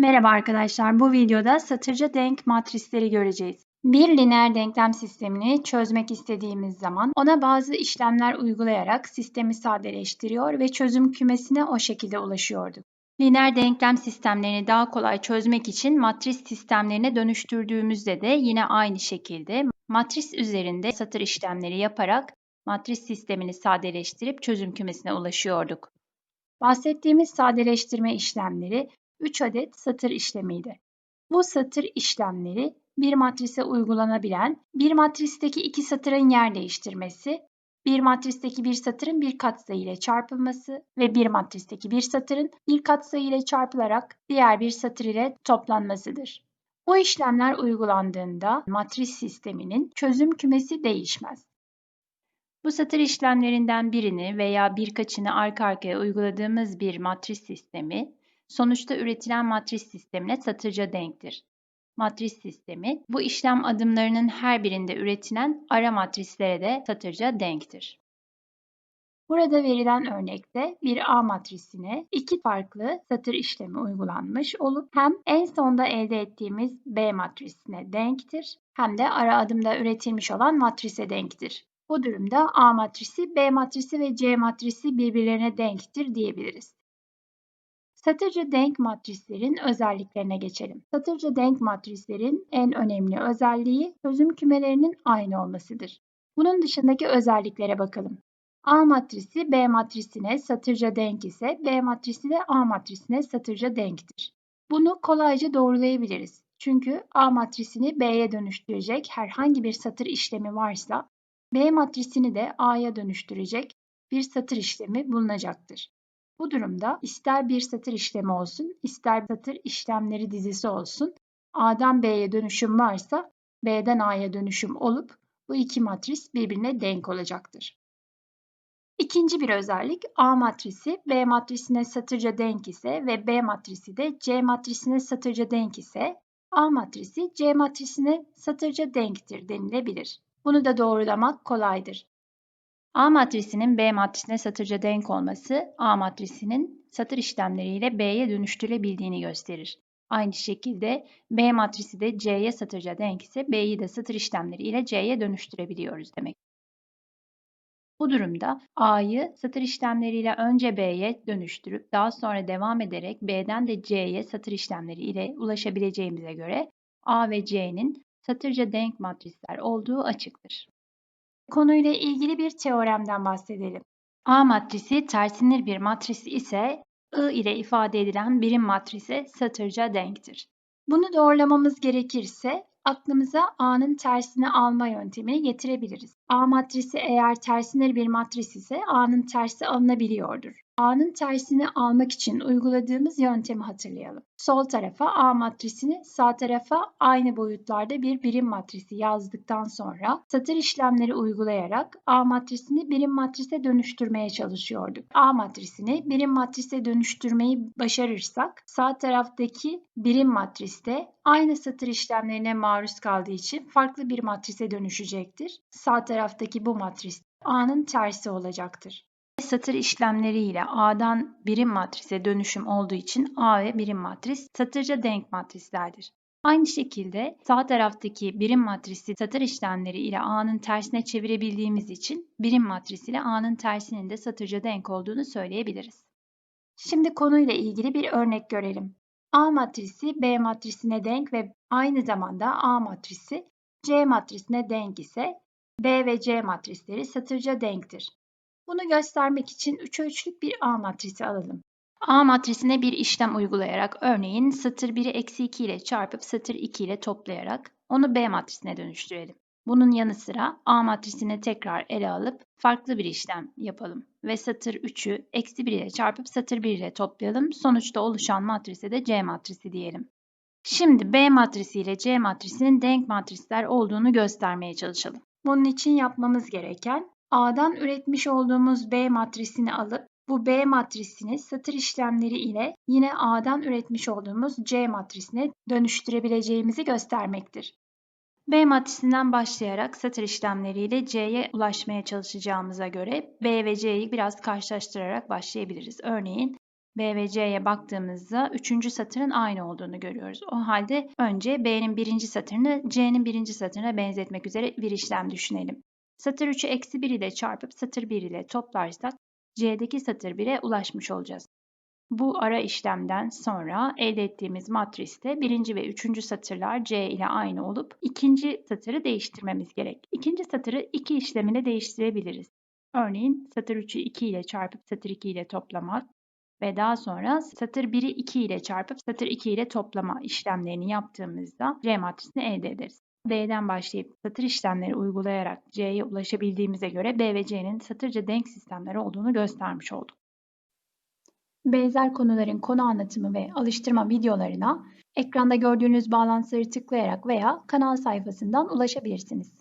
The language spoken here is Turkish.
Merhaba arkadaşlar, bu videoda satırca denk matrisleri göreceğiz. Bir lineer denklem sistemini çözmek istediğimiz zaman ona bazı işlemler uygulayarak sistemi sadeleştiriyor ve çözüm kümesine o şekilde ulaşıyorduk. Lineer denklem sistemlerini daha kolay çözmek için matris sistemlerine dönüştürdüğümüzde de yine aynı şekilde matris üzerinde satır işlemleri yaparak matris sistemini sadeleştirip çözüm kümesine ulaşıyorduk. Bahsettiğimiz sadeleştirme işlemleri 3 adet satır işlemiydi. Bu satır işlemleri bir matrise uygulanabilen, bir matristeki iki satırın yer değiştirmesi, bir matristeki bir satırın bir katsayı ile çarpılması ve bir matristeki bir satırın bir katsayı ile çarpılarak diğer bir satır ile toplanmasıdır. Bu işlemler uygulandığında matris sisteminin çözüm kümesi değişmez. Bu satır işlemlerinden birini veya birkaçını arka arkaya uyguladığımız bir matris sistemi sonuçta üretilen matris sistemine satırca denktir. Matris sistemi bu işlem adımlarının her birinde üretilen ara matrislere de satırca denktir. Burada verilen örnekte bir A matrisine iki farklı satır işlemi uygulanmış olup hem en sonda elde ettiğimiz B matrisine denktir hem de ara adımda üretilmiş olan matrise denktir. Bu durumda A matrisi, B matrisi ve C matrisi birbirlerine denktir diyebiliriz. Satırca denk matrislerin özelliklerine geçelim. Satırca denk matrislerin en önemli özelliği çözüm kümelerinin aynı olmasıdır. Bunun dışındaki özelliklere bakalım. A matrisi B matrisine satırca denk ise B matrisi de A matrisine satırca denktir. Bunu kolayca doğrulayabiliriz. Çünkü A matrisini B'ye dönüştürecek herhangi bir satır işlemi varsa B matrisini de A'ya dönüştürecek bir satır işlemi bulunacaktır. Bu durumda ister bir satır işlemi olsun, ister satır işlemleri dizisi olsun, A'dan B'ye dönüşüm varsa B'den A'ya dönüşüm olup bu iki matris birbirine denk olacaktır. İkinci bir özellik A matrisi B matrisine satırca denk ise ve B matrisi de C matrisine satırca denk ise A matrisi C matrisine satırca denktir denilebilir. Bunu da doğrulamak kolaydır. A matrisinin B matrisine satırca denk olması A matrisinin satır işlemleriyle B'ye dönüştürülebildiğini gösterir. Aynı şekilde B matrisi de C'ye satırca denk ise B'yi de satır işlemleriyle C'ye dönüştürebiliyoruz demek. Bu durumda A'yı satır işlemleriyle önce B'ye dönüştürüp daha sonra devam ederek B'den de C'ye satır işlemleri ile ulaşabileceğimize göre A ve C'nin satırca denk matrisler olduğu açıktır. Konuyla ilgili bir teoremden bahsedelim. A matrisi tersinir bir matris ise I ile ifade edilen birim matrise satırca denktir. Bunu doğrulamamız gerekirse aklımıza A'nın tersini alma yöntemini getirebiliriz. A matrisi eğer tersinir bir matris ise A'nın tersi alınabiliyordur. A'nın tersini almak için uyguladığımız yöntemi hatırlayalım. Sol tarafa A matrisini, sağ tarafa aynı boyutlarda bir birim matrisi yazdıktan sonra satır işlemleri uygulayarak A matrisini birim matrise dönüştürmeye çalışıyorduk. A matrisini birim matrise dönüştürmeyi başarırsak sağ taraftaki birim matriste aynı satır işlemlerine maruz kaldığı için farklı bir matrise dönüşecektir. Sağ taraftaki bu matris A'nın tersi olacaktır satır işlemleriyle A'dan birim matrise dönüşüm olduğu için A ve birim matris satırca denk matrislerdir. Aynı şekilde sağ taraftaki birim matrisi satır işlemleri ile A'nın tersine çevirebildiğimiz için birim matris ile A'nın tersinin de satırca denk olduğunu söyleyebiliriz. Şimdi konuyla ilgili bir örnek görelim. A matrisi B matrisine denk ve aynı zamanda A matrisi C matrisine denk ise B ve C matrisleri satırca denktir. Bunu göstermek için 3 ölçülük bir A matrisi alalım. A matrisine bir işlem uygulayarak örneğin satır 1'i eksi 2 ile çarpıp satır 2 ile toplayarak onu B matrisine dönüştürelim. Bunun yanı sıra A matrisine tekrar ele alıp farklı bir işlem yapalım ve satır 3'ü eksi 1 ile çarpıp satır 1 ile toplayalım. Sonuçta oluşan matrise de C matrisi diyelim. Şimdi B matrisi ile C matrisinin denk matrisler olduğunu göstermeye çalışalım. Bunun için yapmamız gereken A'dan üretmiş olduğumuz B matrisini alıp bu B matrisini satır işlemleri ile yine A'dan üretmiş olduğumuz C matrisine dönüştürebileceğimizi göstermektir. B matrisinden başlayarak satır işlemleriyle C'ye ulaşmaya çalışacağımıza göre B ve C'yi biraz karşılaştırarak başlayabiliriz. Örneğin B ve C'ye baktığımızda üçüncü satırın aynı olduğunu görüyoruz. O halde önce B'nin birinci satırını C'nin birinci satırına benzetmek üzere bir işlem düşünelim. Satır 3'ü eksi 1 ile çarpıp satır 1 ile toplarsak C'deki satır 1'e ulaşmış olacağız. Bu ara işlemden sonra elde ettiğimiz matriste birinci ve üçüncü satırlar C ile aynı olup ikinci satırı değiştirmemiz gerek. İkinci satırı iki işlemine değiştirebiliriz. Örneğin satır 3'ü 2 ile çarpıp satır 2 ile toplamak ve daha sonra satır 1'i 2 ile çarpıp satır 2 ile toplama işlemlerini yaptığımızda C matrisini elde ederiz. B'den başlayıp satır işlemleri uygulayarak C'ye ulaşabildiğimize göre B ve C'nin satırca denk sistemleri olduğunu göstermiş olduk. Benzer konuların konu anlatımı ve alıştırma videolarına ekranda gördüğünüz bağlantıları tıklayarak veya kanal sayfasından ulaşabilirsiniz.